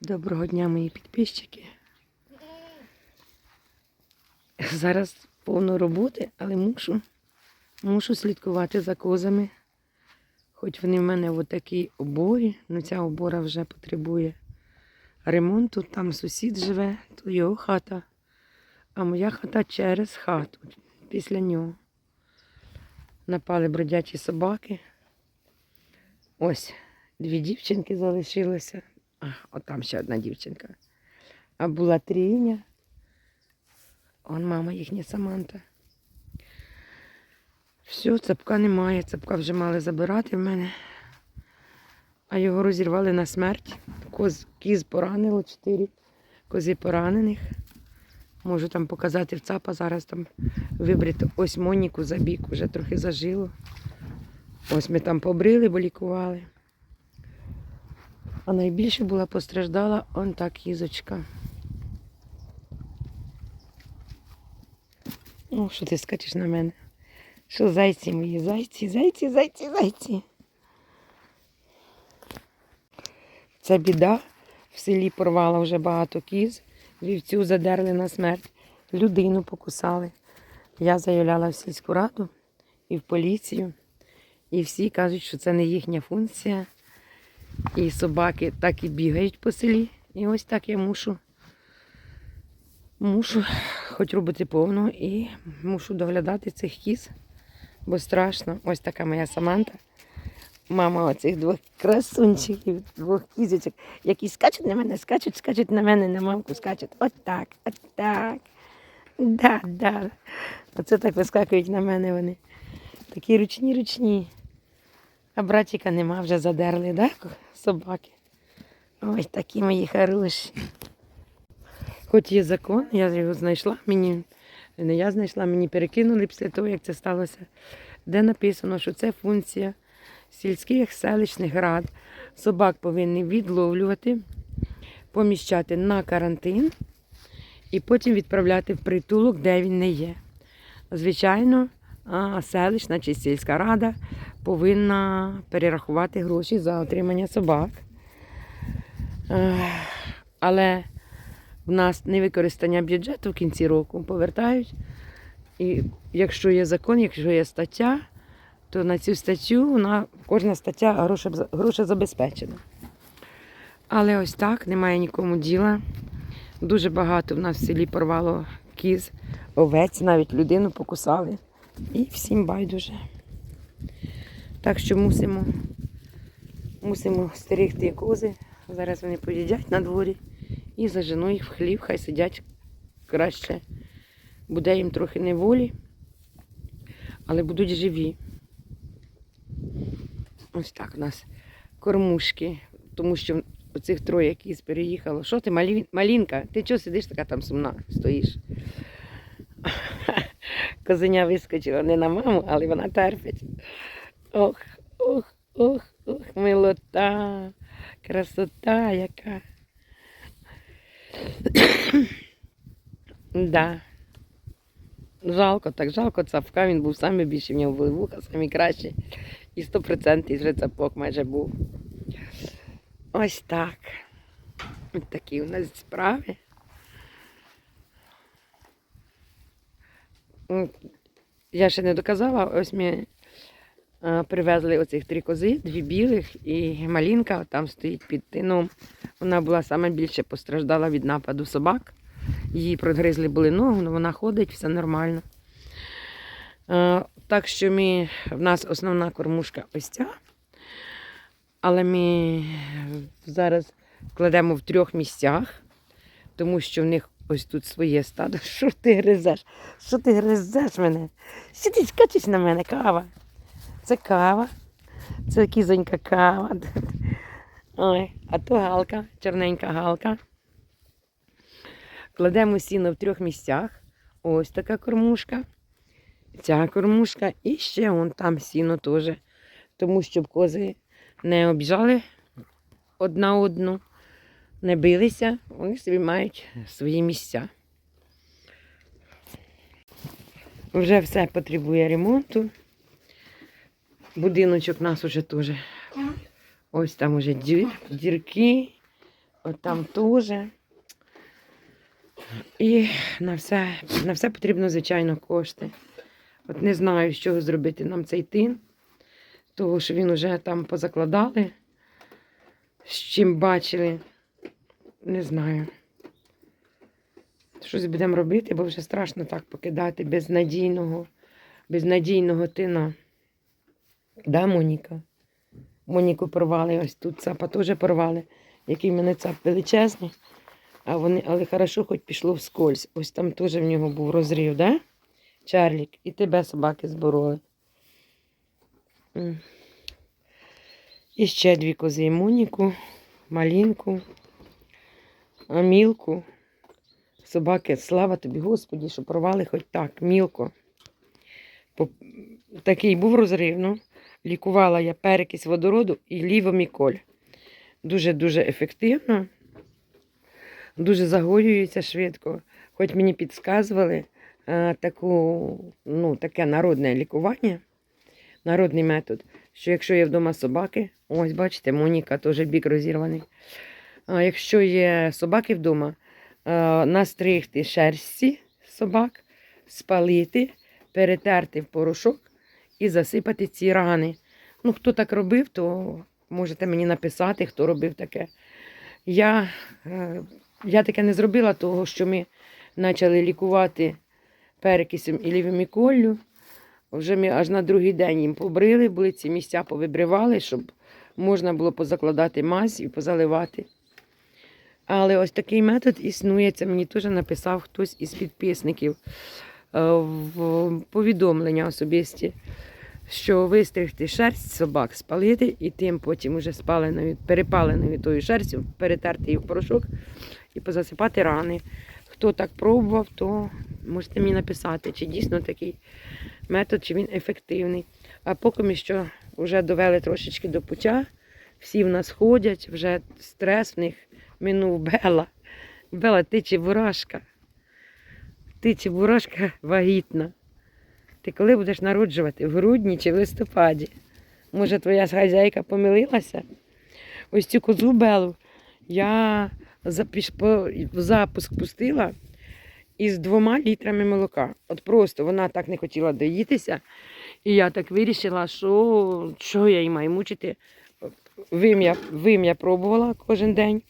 Доброго дня, мої підписчики. Зараз повно роботи, але мушу, мушу слідкувати за козами. Хоч вони в мене в такій оборі, ну ця обора вже потребує ремонту. Там сусід живе, то його хата. А моя хата через хату, після нього. Напали бродячі собаки. Ось дві дівчинки залишилося. А, от там ще одна дівчинка. А була трійня. Он мама їхня Саманта. Все, цапка немає. Цапка вже мали забирати в мене. А його розірвали на смерть. Коз, кіз поранило, чотири кози поранених. Можу там показати в цапа, зараз там вибрати ось Моніку за бік, вже трохи зажило. Ось ми там побрили, бо лікували. А найбільше була постраждала он та кізочка. О, що ти скачеш на мене? Що зайці мої? Зайці, зайці, зайці, зайці. Це біда. В селі порвала вже багато кіз. Вівцю задерли на смерть. Людину покусали. Я заявляла в сільську раду і в поліцію. І всі кажуть, що це не їхня функція. І собаки так і бігають по селі. І ось так я мушу. Мушу хоч робити повну і мушу доглядати цих кіз, бо страшно. Ось така моя Саманта. Мама оцих двох красунчиків, двох кізочок, які скачуть на мене, скачуть, скачуть на мене, на мамку скачуть. От так, от так. Да, да. Оце так вискакують на мене вони. Такі ручні, ручні. А братіка нема, вже задерли, да? собаки. Ось такі мої хороші. Хоч є закон, я його знайшла, мені не я знайшла, мені перекинули після того, як це сталося, де написано, що це функція сільських селищних рад. Собак повинні відловлювати, поміщати на карантин і потім відправляти в притулок, де він не є. Звичайно, селищна чи сільська рада повинна перерахувати гроші за отримання собак. Але в нас невикористання бюджету в кінці року повертають. І якщо є закон, якщо є стаття, то на цю статтю вона, кожна стаття гроші, гроші забезпечена. Але ось так, немає нікому діла. Дуже багато в нас в селі порвало кіз, овець, навіть людину покусали. І всім байдуже. Так що мусимо, мусимо стерегти кози. Зараз вони поїдять на дворі і зажену їх в хлів, хай сидять краще. Буде їм трохи неволі, але будуть живі. Ось так у нас кормушки, тому що оцих троє кіз переїхало. Що ти, малі... малінка? Ти чого сидиш така там сумна, стоїш? Козеня вискочила не на маму, але вона терпить. Ох, ох, ох, ох, милота, красота яка. да. Жалко, так жалко цапка, він був самий більший, в нього були вуха, самі кращі. І 100% вже цапок майже був. Ось так. Такі у нас справи. Я ще не доказала, ось е, привезли оцих три кози, дві білих і малінка там стоїть під тином. Вона була саме більше постраждала від нападу собак. Її прогризли були ногу, але вона ходить, все нормально. Е, Так що ми, в нас основна кормушка ось ця. Але ми зараз кладемо в трьох місцях, тому що в них ось тут своє стадо. Що ти гризеш? Що ти гризеш мене? Що ти скачеш на мене? Кава. Це кава. Це кізонька кава. Ой, а то галка, чорненька галка. Кладемо сіно в трьох місцях. Ось така кормушка. Ця кормушка і ще вон там сіно теж. Тому щоб кози не обіжали одна одну, не билися, вони собі мають свої місця. Вже все потребує ремонту. Будиночок нас уже теж. Ось там уже дір, дірки. От там теж. І на все, на все потрібно, звичайно, кошти. От не знаю, з чого зробити нам цей тин, тому що він вже там позакладали, з чим бачили. Не знаю. Щось будемо робити, бо вже страшно так покидати безнадійного, безнадійного тина. Да, Моніка? Моніку порвали, ось тут цапа теж порвали, який в мене цап величезний. А вони, але хорошо, хоч пішло вскользь. Ось там теж в нього був розрив, да? Чарлік, і тебе собаки збороли. І ще дві кози Моніку, малінку, Амілку. Собаки, слава тобі, Господі, що порвали хоч так, мілко. Такий був розрив, ну. Лікувала я перекись водороду і лівоміколь. Дуже-дуже ефективно. Дуже загоюється швидко. Хоч мені підказували е, таку, ну, таке народне лікування, народний метод, що якщо є вдома собаки, ось бачите, Моніка теж бік розірваний. А якщо є собаки вдома, е, настригти шерсті собак, спалити, перетерти в порошок і засипати ці рани. Ну, хто так робив, то можете мені написати, хто робив таке. Я, е, я таке не зробила, того що ми почали лікувати перекисом і лівоміколлю. Вже ми аж на другий день їм побрили, були ці місця повибривали, щоб можна було позакладати мазь і позаливати. Але ось такий метод існує. Це мені теж написав хтось із підписників в повідомлення особисті, що вистригти шерсть собак, спалити і тим потім уже спаленою, перепаленою тою шерстю перетерти її в порошок і позасипати рани. Хто так пробував, то можете мені написати, чи дійсно такий метод, чи він ефективний. А поки ми що вже довели трошечки до пуття, всі в нас ходять, вже стрес в них минув Бела. Бела, ти чи бурашка? Ти чи бурашка вагітна? Ти коли будеш народжувати? В грудні чи в листопаді? Може, твоя хазяйка помилилася? Ось цю козу Белу я в запуск пустила із двома літрами молока. От просто вона так не хотіла доїтися. І я так вирішила, що, що я її маю мучити. Вим'я, вим'я пробувала кожен день.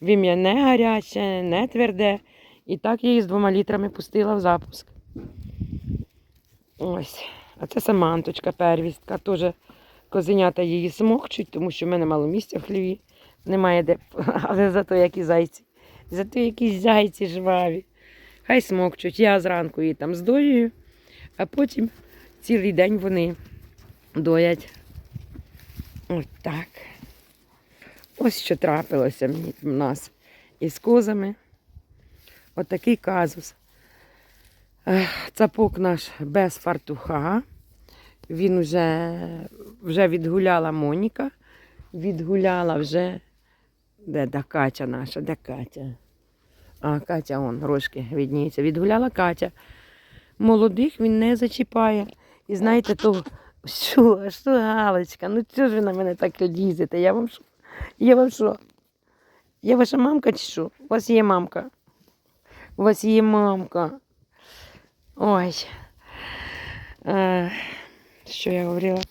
Вим'я не гаряче, не тверде. І так я її з двома літрами пустила в запуск. Ось. А це саманточка первістка. Теж козенята її смокчуть, тому що в мене мало місця в хліві. Немає де. Але зато які зайці. Зато якісь зайці жваві. Хай смокчуть. Я зранку її там здоюю, а потім цілий день вони доять. Ось так. Ось що трапилося в нас із козами. Отакий казус. Цапок наш без фартуха. Він вже, вже відгуляла Моніка. Відгуляла вже. Де да Катя наша? Де Катя? А, Катя он рожки відніється. Відгуляла Катя. Молодих він не зачіпає. І знаєте, то що, що Галочка? Ну чого ж ви на мене так лізете? Я вам що? Я вам що? Я ваша мамка чи що? У вас є мамка? У вас є мамка. Ой. Е, що я говорила?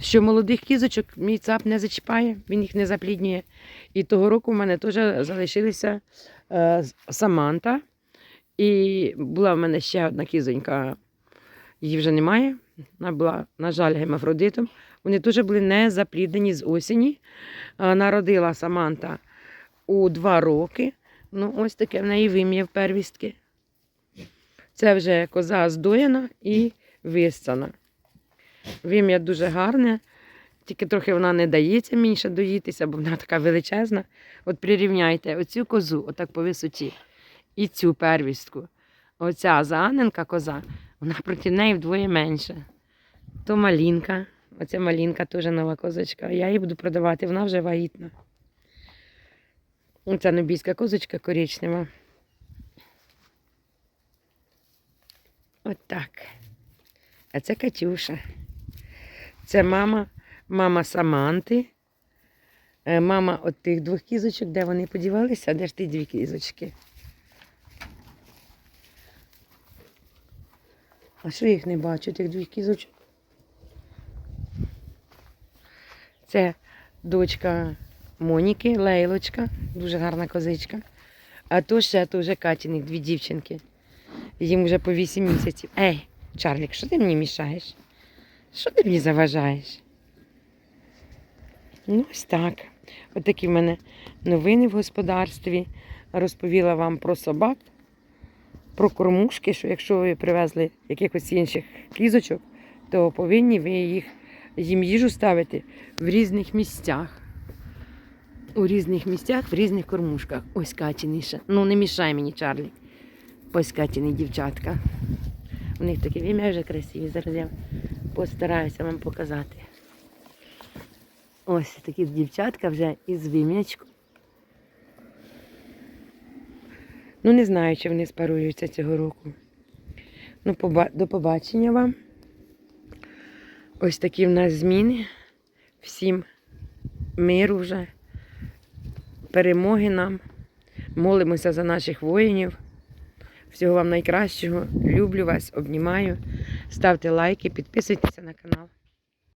Що молодих кізочок мій цап не зачіпає, він їх не запліднює. І того року в мене теж залишилися е, Саманта. І була в мене ще одна кізонька, її вже немає. Вона була, на жаль, гемафродитом. Вони теж були не запліднені з осені. Е, Народила Саманта у два роки. Ну, ось таке в неї вим'я в первістки. Це вже коза здоєна і висцана. Вим'я дуже гарне, тільки трохи вона не дається мені ще доїтися, бо вона така величезна. От прирівняйте оцю козу, отак по висоті, і цю первістку. Оця зааненка коза, вона проти неї вдвоє менше. То малінка, оця малінка теж нова козочка. Я її буду продавати, вона вже вагітна. Оця нобійська козочка коричнева. От так. А це Катюша. Це мама, мама Саманти. Е, Мама от тих двох кізочок, де вони подівалися, де ж ті дві кізочки? А що їх не бачу, тих двох кізочок? Це дочка Моніки, Лейлочка, дуже гарна козичка. А то ще то вже Катіних дві дівчинки. Їм вже по 8 місяців. Ей, Чарлік, що ти мені мішаєш? Що ти мені заважаєш? Ну, ось так. От такі в мене новини в господарстві. Розповіла вам про собак, про кормушки, що якщо ви привезли якихось інших кізочок, то повинні ви їх їм їжу ставити в різних місцях. У різних місцях, в різних кормушках. Ось Катіни. Ну, не мішай мені, Чарлі. Ось Катіни дівчатка. У них таке ім'я вже красиві. Зараз я постараюся вам показати. Ось такі дівчатка вже із вим'ячком. Ну, не знаю, чи вони спаруються цього року. Ну, поба- до побачення вам. Ось такі в нас зміни. Всім миру вже, перемоги нам. Молимося за наших воїнів. Всього вам найкращого. Люблю вас, обнімаю. Ставте лайки, підписуйтесь на канал.